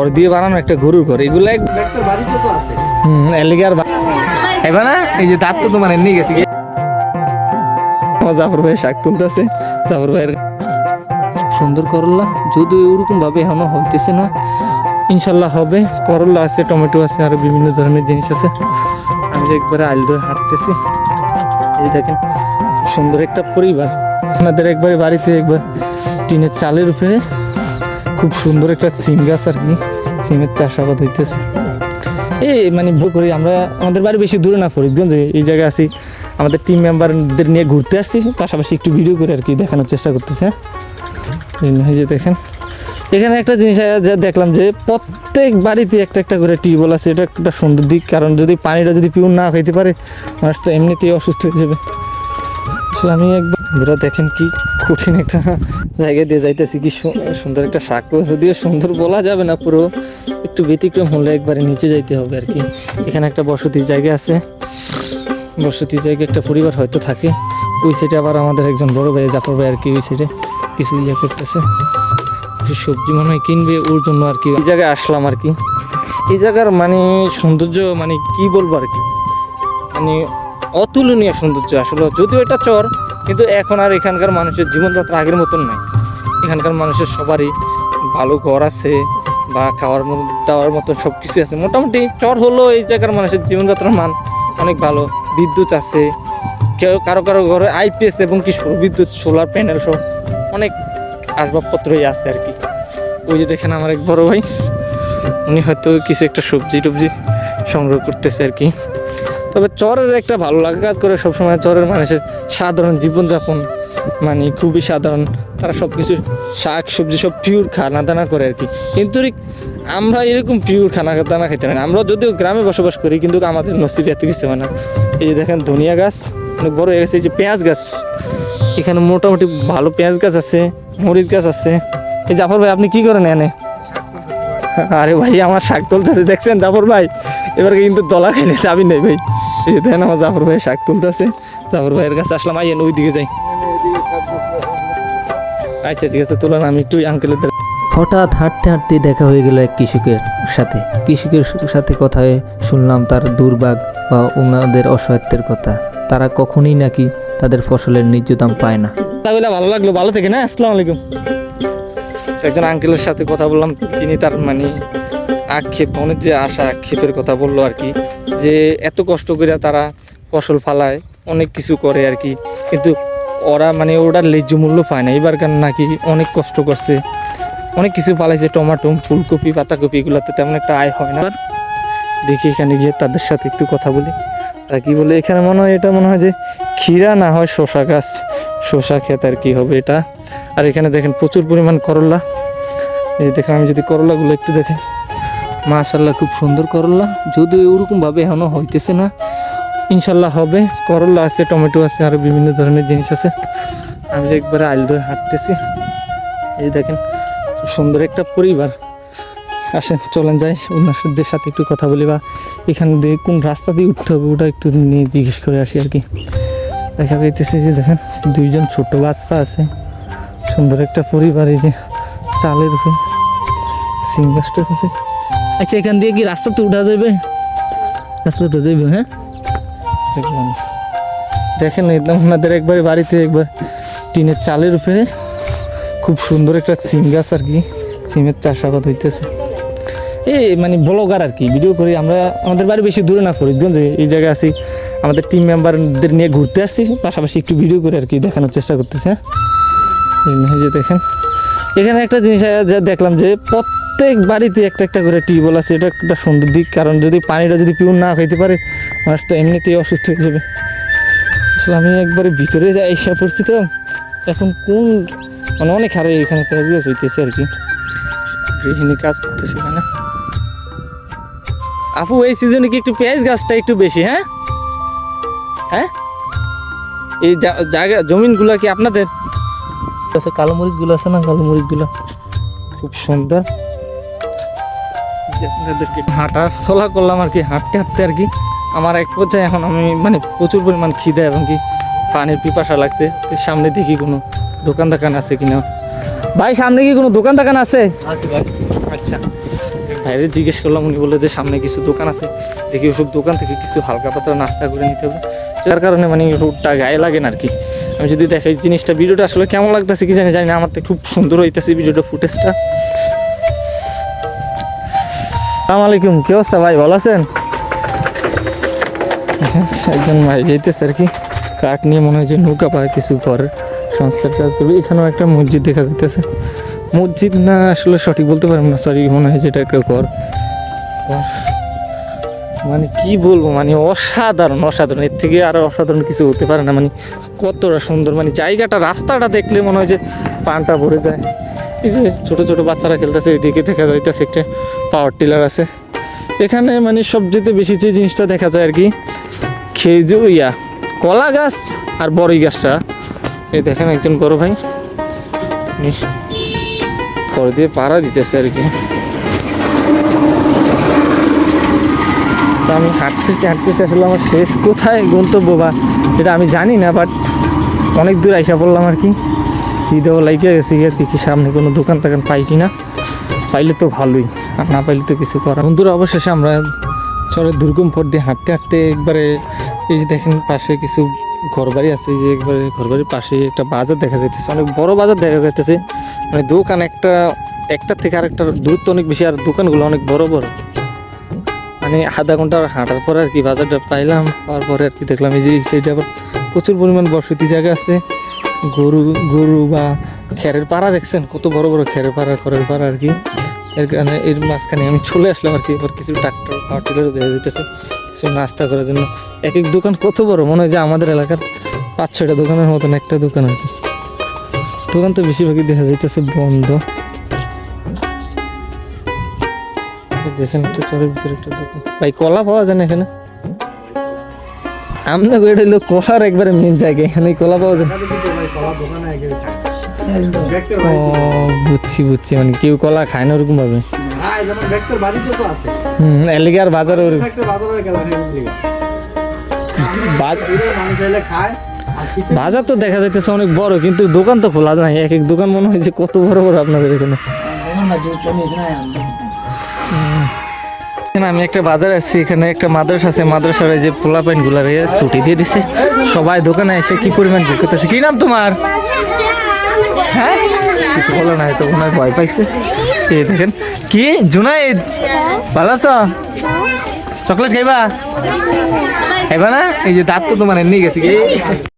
খড় দিয়ে বানানো একটা গরুর ঘর। এগুলো হুম এলিগার এবার না, এই যে দাঁত তো তোমার এমনি গেছে। জাফর ভাই শাক তুলতেছে। জাফর ভাইয়ের সুন্দর করলা। যদিও ওরকম ভাবে এখনও হইতেছে না। ইনশাল্লাহ হবে। করলা আছে, টমেটো আছে, আর বিভিন্ন ধরনের জিনিস আছে। আমি একবারে আইল ধরে হাঁটতেছি। এই দেখেন, সুন্দর একটা পরিবার। আপনাদের একবারে বাড়িতে একবার টিনের চালের উপরে খুব সুন্দর একটা সিম গাছ আর কি। সিমের চাষাবাদ হইতেছে। এই মানে ভুল করি, আমরা আমাদের বাড়ি বেশি দূরে না, ফরিদগঞ্জে এই জায়গায় আছি। আমাদের টিম মেম্বারদের নিয়ে ঘুরতে আসছি, পাশাপাশি একটু ভিডিও করে আর কি দেখানোর চেষ্টা করতেছে হ্যাঁ? যে দেখেন। এখানে একটা জিনিস যা দেখলাম যে, প্রত্যেক বাড়িতে একটা একটা করে টিউবওয়েল আছে, এটা একটা সুন্দর দিক। কারণ যদি পানিটা যদি পিউর না খাইতে পারে, মানুষ তো এমনিতেই অসুস্থ হয়ে যাবে। আমি একবার দেখেন কি কঠিন একটা জায়গায় দিয়ে যাইতেছি, কি সুন্দর একটা শাক যদিও সুন্দর বলা যাবে না, পুরো একটু ব্যতিক্রম হলে একবারে নিচে যাইতে হবে আর কি। এখানে একটা বসতি জায়গা আছে। বসতি জায়গায় একটা পরিবার হয়তো থাকে। ওই সাইডে আবার আমাদের একজন বড় ভাই, জাফর ভাই আর কি, ওই সাইডে কিছু ইয়ে করতেছে। কিছু সবজি মনে হয় কিনবে ওর জন্য আর কি। এই জায়গায় আসলাম আর কি। এই জায়গার মানে সৌন্দর্য মানে কি বলব আর কি? মানে অতুলনীয় সৌন্দর্য। আসলে যদিও এটা চর, কিন্তু এখন আর এখানকার মানুষের জীবনযাত্রা আগের মতন নাই। এখানকার মানুষের সবারই ভালো ঘর আছে বা খাওয়ার মতো, দাওয়ার মতো সব কিছু আছে। মোটামুটি চর হলো এই জায়গার মানুষের জীবনযাত্রার মান অনেক ভালো। বিদ্যুৎ আছে, কেউ কারও কারও ঘরে আইপিএস এবং কি বিদ্যুৎ সোলার প্যানেল সব অনেক আসবাবপত্রই আছে আর কি। ওই যে দেখেন আমার এক বড় ভাই, উনি হয়তো কিছু একটা সবজি টবজি সংগ্রহ করতেছে আর কি। তবে চরের একটা ভালো লাগা কাজ করে সবসময় চরের মানুষের সাধারণ জীবনযাপন মানে খুবই সাধারণ। তারা সব কিছু শাক, সবজি, সব পিওর খানা দানা করে আর কি। কিন্তু আমরা এরকম পিওর খানা দানা খেতে পারি আমরা যদিও গ্রামে বসবাস করি, কিন্তু আমাদের নসিবে এত কিছু হয় না। এই যে দেখেন ধনিয়া গাছ, অনেক বড় হয়ে গেছে। এই যে পেঁয়াজ গাছ, এখানে মোটামুটি ভালো পেঁয়াজ গাছ আছে, মরিচ গাছ আছে। এই জাফর ভাই, আপনি কি করেন এনে আরে ভাই, আমার শাক তুলতেছে, দেখছেন জাফর ভাই? এবার কিন্তু দলা খাইলে যাবি নাই ভাই। এই যে দেখেন আমার জাফর ভাই শাক তুলতেছে। জাফর ভাইয়ের কাছে আসলাম আইয়েন ওই দিকে যাই। আচ্ছা ঠিক আছে তুলেন আমি একটু আঙ্কেলের হঠাৎ হাঁটতে হাঁটতে দেখা হয়ে গেল এক কৃষকের সাথে। কৃষকের সাথে কথা হয়ে শুনলাম তার দুর্ভাগ বা ওনাদের অসহায়ত্বের কথা। তারা কখনই নাকি তাদের ফসলের ন্যায্য দাম পায় না। তাহলে ভালো লাগল ভালো থেকে না আসসালামু আলাইকুম। একজন আঙ্কেলের সাথে কথা বললাম তিনি তার মানে আক্ষেপ, অনেক যে আশা আক্ষেপের কথা বলল আর কি, যে এত কষ্ট করে তারা ফসল ফালায়, অনেক কিছু করে আর কি। কিন্তু ওরা মানে ওটার ন্যায্য মূল্য পায় না। এবার কেন নাকি অনেক কষ্ট করছে। অনেক কিছু ফালাইছে, টমাটো, ফুলকপি, পাতাকপি, এগুলোতে তেমন একটা আয় হয় না। দেখি এখানে গিয়ে তাদের সাথে একটু কথা বলি। তারা কি বলে? এখানে মনে হয়, এটা মনে হয় যে ক্ষীরা না হয় শশা গাছ। শশা ক্ষেত আর কি হবে এটা। আর এখানে দেখেন প্রচুর পরিমাণ করলা। এই দেখেন, আমি যদি করলাগুলো একটু দেখেন মাশাল্লাহ খুব সুন্দর করল্লা যদিও ওরকম ভাবে এখনও হইতেছে না। ইনশাল্লাহ হবে। করল্লা আছে, টমেটো আছে, আর বিভিন্ন ধরনের জিনিস আছে। আমি একবারে আইল ধরে হাঁটতেছি। এই দেখেন সুন্দর একটা পরিবার। আসেন, চলেন যাই। ওনাদের সাথে একটু কথা বলি বা এখান দিয়ে কোন রাস্তা দিয়ে উঠতে হবে ওটা একটু নিয়ে জিজ্ঞেস করে আসি আর কি। দেখা যাইতেছে যে দেখেন, দুইজন ছোট বাচ্চা আছে। সুন্দর একটা পরিবার, এই যে চালের সিম গাছটা আছে। আচ্ছা এখান দিয়ে কি রাস্তা তো উঠা যাবে রাস্তা উঠা যাবে হ্যাঁ? দেখলাম। দেখেন একদম আপনাদের একবারে বাড়িতে একবার টিনের চালের উপরে খুব সুন্দর একটা সিম গাছ আর কি, সিমের চাষাবাদ হইতেছে। এই মানে ব্লগার আর কি, ভিডিও করি, আমরা আমাদের বাড়ি বেশি দূরে না, ফরিদগঞ্জে এই জায়গায় আছি। আমাদের টিম মেম্বারদের নিয়ে ঘুরতে আসছি, পাশাপাশি একটু ভিডিও করে আর কি দেখানোর চেষ্টা করতেছে হ্যাঁ? যে দেখেন। এখানে একটা জিনিস যা দেখলাম যে প্রত্যেক বাড়িতে একটা একটা করে টিউবওয়েল আছে এটা একটা সুন্দর দিক। কারণ যদি পানিটা যদি পিউর না খাইতে পারে মানুষ তো এমনিতেই অসুস্থ হয়ে যাবে। আসলে আমি একবারে ভিতরে যাই এসে পড়ছি তো এখন কোন মানে অনেক হারে এখানে কাজ হইতেছে আর কি। গৃহিণী কাজ করতেছে এখানে। আপু এই সিজনে কি একটু পেঁয়াজ গাছটা একটু বেশি হ্যাঁ? হ্যাঁ? এই জায়গা জমিনগুলো কি আপনাদের? আচ্ছা কালো মরিচগুলো আছে না কালো মরিচগুলো? খুব সুন্দর। আপনাদেরকে হাঁটা চলা করলাম আর কি হাঁটতে হাঁটতে আর কি। আমার এক পর্যায়ে এখন আমি মানে প্রচুর পরিমাণ খিদে এবং কি পানির পিপাসা লাগছে। সামনে দেখি কোনো দোকান দোকান আছে কিনা। ভাই সামনে কি কোনো দোকান দোকান আছে? আচ্ছা। বাইরে জিজ্ঞেস করলাম উনি বলল যে সামনে কিছু দোকান আছে। দেখি ওসব দোকান থেকে কিছু হালকা পাতলা নাস্তা করে নিতে হবে। যার কারণে মানে রোডটা গায়ে লাগে না আর কি। আমি যদি দেখাই জিনিসটা ভিডিওটা আসলে কেমন লাগতেছে কি জানি জানি না। আমার তো খুব সুন্দর হইতেছে ভিডিওটা ফুটেজটা। সালাম আলাইকুম, কি অবস্থা ভাই? ভালো আছেন? একজন ভাই যাইতেছে আর কি। কাঠ নিয়ে মনে হয় যে নৌকা পায় কিছু পরে সংস্কার কাজ করবে। এখানেও একটা মসজিদ দেখা যাইতেছে। মসজিদ না আসলে সঠিক বলতে পারব না সরি মনে হয় যেটা একটা ঘর ঘর। মানে কি বলব মানে অসাধারণ অসাধারণ। এর থেকে আরও অসাধারণ কিছু হতে পারে না। মানে কতটা সুন্দর মানে জায়গাটা, রাস্তাটা দেখলে মনে হয় যে পানটা ভরে যায়। এই যে ছোটো ছোটো বাচ্চারা খেলতেছে, এদিকে দেখা যাইতেছে একটা পাওয়ার টিলার আছে। এখানে মানে সবচেয়ে বেশি যে জিনিসটা দেখা যায় আর কি, খেজু, ইয়া, কলা গাছ আর বড়ই গাছটা। এই দেখেন একজন বড় ভাই খড় দিয়ে পাড়া দিতেছে আর কি। তো আমি হাঁটতেছি হাঁটতেছি, আসলে আমার শেষ কোথায় গন্তব্য বা, এটা আমি জানি না বাট অনেক দূর আইসা পড়লাম আর কি। খিদেও লাইগে গেছি আর কি সামনে কোনো দোকান টোকান পাই কি না পাইলে তো ভালোই, আর না পাইলে তো কিছু করার। বন্ধুরা, অবশেষে আমরা চরে দুর্গম পথ দিয়ে হাঁটতে হাঁটতে একবারে এই যে দেখেন পাশে কিছু ঘরবাড়ি আছে যে একবারে ঘরবাড়ির পাশে একটা বাজার দেখা যাইতেছে, অনেক বড় বাজার দেখা যাইতেছে। মানে দোকান একটা একটা থেকে আরেকটার দূরত্ব অনেক বেশি, আর দোকানগুলো অনেক বড় বড়। মানে আধা ঘণ্টা হাঁটার পরে আর কি বাজারটা পাইলাম, পাওয়ার পরে আর কি দেখলাম, এই যে সেইটা আবার প্রচুর পরিমাণ বসতি জায়গা আছে। গরু গরু বা খেরের পাড়া দেখছেন? কত বড় বড় খেরের পাড়া খড়ের পাড়া আর কি। এর কারণে এর মাঝখানে আমি চলে আসলাম আর কি। এবার কিছু ট্রাক্টর টিলারও দেখা যেতেছে কিছু নাস্তা করার জন্য। এক এক দোকান কত বড়? মনে হয় যে আমাদের এলাকার পাঁচ ছয়টা দোকানের মতন একটা দোকান আর কি। দোকান তো বেশিরভাগই দেখা যাইতেছে বন্ধ। দেখেন একটা চরের ভিতরে একটা দোকান। ভাই, কলা পাওয়া যায় না এখানে? আমরা এটা হলো কলার একবারে মেন জায়গা এখানে কলা পাওয়া যায়। ও, বুঝছি বুঝছি। মানে কেউ কলা খায় না ওরকম ভাবে। হুম এলিগে আর বাজার ওর- বাজার তো দেখা যাইতেছে অনেক বড়, কিন্তু দোকান তো খোলা নাই। এক এক দোকান মনে হয় যে কত বড় বড় আপনাদের এখানে। এখানে আমি একটা বাজার আছি, এখানে একটা মাদ্রাসা আছে, মাদ্রাসার যে পোলা প্যান্টগুলা ছুটি দিয়ে দিছে। সবাই দোকানে এসে কি পরিমাণ ভিড় করতেছে? কি নাম তোমার? হ্যাঁ? কিছু বলো না হয়তো ওনার ভয় পাইছে। এই দেখেন, কি? জুনাইদ? ভালো আছো? চকলেট খাইবা? খাইবা না? এই যে দাঁত তো তোমার এমনি গেছে কি?